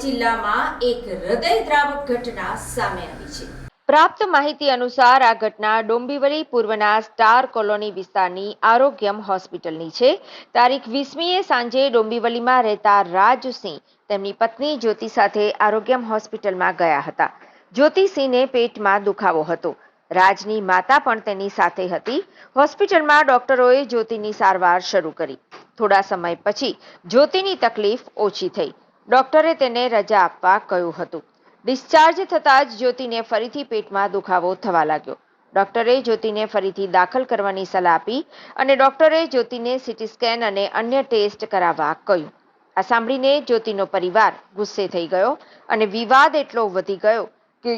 જિલ્લામાં એક હૃદયદ્રાવક ઘટના સામે આવી છે. પ્રાપ્ત માહિતી અનુસાર આ ઘટના ડોંબિવલી પૂર્વના સ્ટાર કોલોની વિસ્તારની આરોગ્યમ હોસ્પિટલની છે. તારીખ વીસમીએ સાંજે ડોંબિવલીમાં રહેતા રાજસિંહ તેમની પત્ની જ્યોતિ સાથે આરોગ્યમ હોસ્પિટલમાં ગયા હતા. જ્યોતિસિંહને પેટમાં દુખાવો હતો. રાજની માતા પણ તેની સાથે હતી. હોસ્પિટલમાં ડોક્ટરોએ જ્યોતિની સારવાર શરૂ કરી. થોડા સમય પછી જ્યોતિની તકલીફ ઓછી થઈ. ડોક્ટરે તેને રજા આપવા કહ્યું હતું. ડિસ્ચાર્જ થતાં જ જ્યોતિને ફરીથી પેટમાં દુખાવો થવા લાગ્યો. ડોક્ટરે જ્યોતિને ફરીથી દાખલ કરવાની સલાહ આપી અને ડોક્ટરે જ્યોતિને સીટી સ્કેન અને અન્ય ટેસ્ટ કરાવવા કહ્યું. આ સાંભળીને જ્યોતિનો પરિવાર ગુસ્સે થઈ ગયો અને વિવાદ એટલો વધી ગયો કે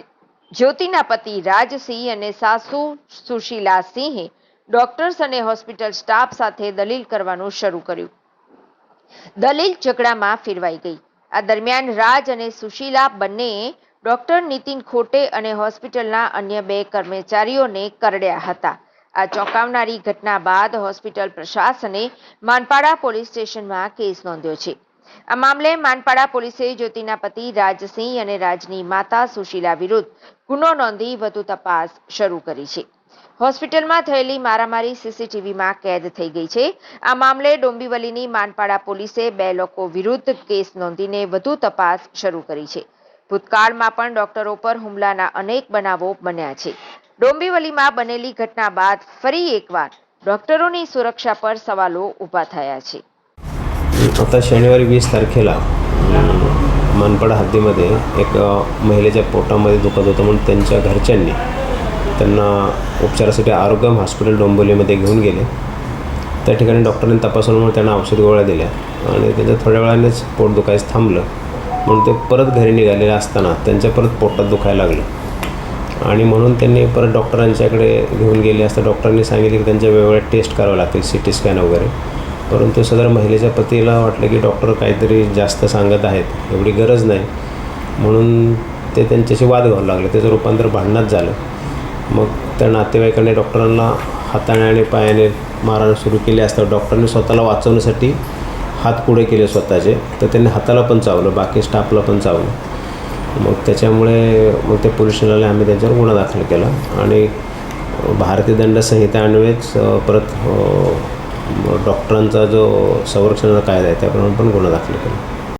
જ્યોતિના પતિ રાજસિંહ અને સાસુ સુશીલા સિંહે ડોક્ટર્સ અને હોસ્પિટલ સ્ટાફ સાથે દલીલ કરવાનું શરૂ કર્યું. દલીલ ઝઘડામાં ફેરવાઈ ગઈ. આ દરમિયાન રાજ અને સુશીલા બંનેએ ડોક્ટર નીતિન ખોટે અને હોસ્પિટલના અન્ય બે કર્મચારીઓને કરડ્યા હતા. આ ચોંકાવનારી ઘટના બાદ હોસ્પિટલ પ્રશાસને માનપાડા પોલીસ સ્ટેશનમાં કેસ નોંધ્યો છે. આ મામલે માનપાડા પોલીસે જ્યોતિના પતિ રાજસિંહ અને રાજની માતા સુશીલા વિરુદ્ધ ગુનો નોંધી વધુ તપાસ શરૂ કરી છે. હોસ્પિટલમાં થયેલી મારામારી સીસીટીવીમાં કેદ થઈ ગઈ છે આ મામલે ડોંબિવલીની માનપાડા પોલીસે બે લોકો વિરુદ્ધ કેસ નોંધીને વધુ તપાસ શરૂ કરી છે ભૂતકાળમાં પણ ડોક્ટરો પર હુમલાના અનેક બનાવો બન્યા છે ડોંબિવલીમાં બનેલી ઘટના બાદ ફરી એકવાર ડોક્ટરોની સુરક્ષા પર સવાલો ઊભા થયા છે आता शनिवारी वीस तारखेला मानपाडा हद्दीमध्ये एक अ, महिलेच्या पोटामध्ये दुखत होतं म्हणून त्यांच्या घरच्यांनी त्यांना उपचारासाठी आरोग्यम हॉस्पिटल डोंबिवलीमध्ये घेऊन गेले. त्या ठिकाणी डॉक्टरांनी तपासल्यामुळे त्यांना औषध गोळ्या दिल्या आणि त्यांच्या थोड्या वेळानेच पोट दुखायचं थांबलं. म्हणून ते परत घरी निघालेले असताना त्यांच्या परत पोटात दुखायला लागलं. आणि म्हणून त्यांनी परत डॉक्टरांच्याकडे घेऊन गेले असता डॉक्टरांनी सांगितले की त्यांच्या वेगवेगळ्या टेस्ट कराव्या लागतील सी टी स्कॅन वगैरे. परंतु सदर महिलेच्या पतीला वाटलं की डॉक्टर काहीतरी जास्त सांगत आहेत एवढी गरज नाही. म्हणून ते त्यांच्याशी वाद घ्यावं लागले. त्याचं रूपांतर भांडणात झालं. मग त्या नातेवाईकांनी डॉक्टरांना हाताने आणि पायाने मारायला सुरू केले असता डॉक्टरांनी स्वतःला वाचवण्यासाठी हात पुढे केले स्वतःचे. तर त्यांनी हाताला पण चावलं बाकी स्टाफला पण चावलं. मग त्याच्यामुळे मग ते पोलीस स्टेशनला आम्ही त्यांच्यावर गुन्हा दाखल केला. आणि भारतीय दंड संहिता परत डॉक्टरांचा जो संरक्षणाचा कायदा आहे त्याप्रमाणे पण गुन्हा दाखल केला.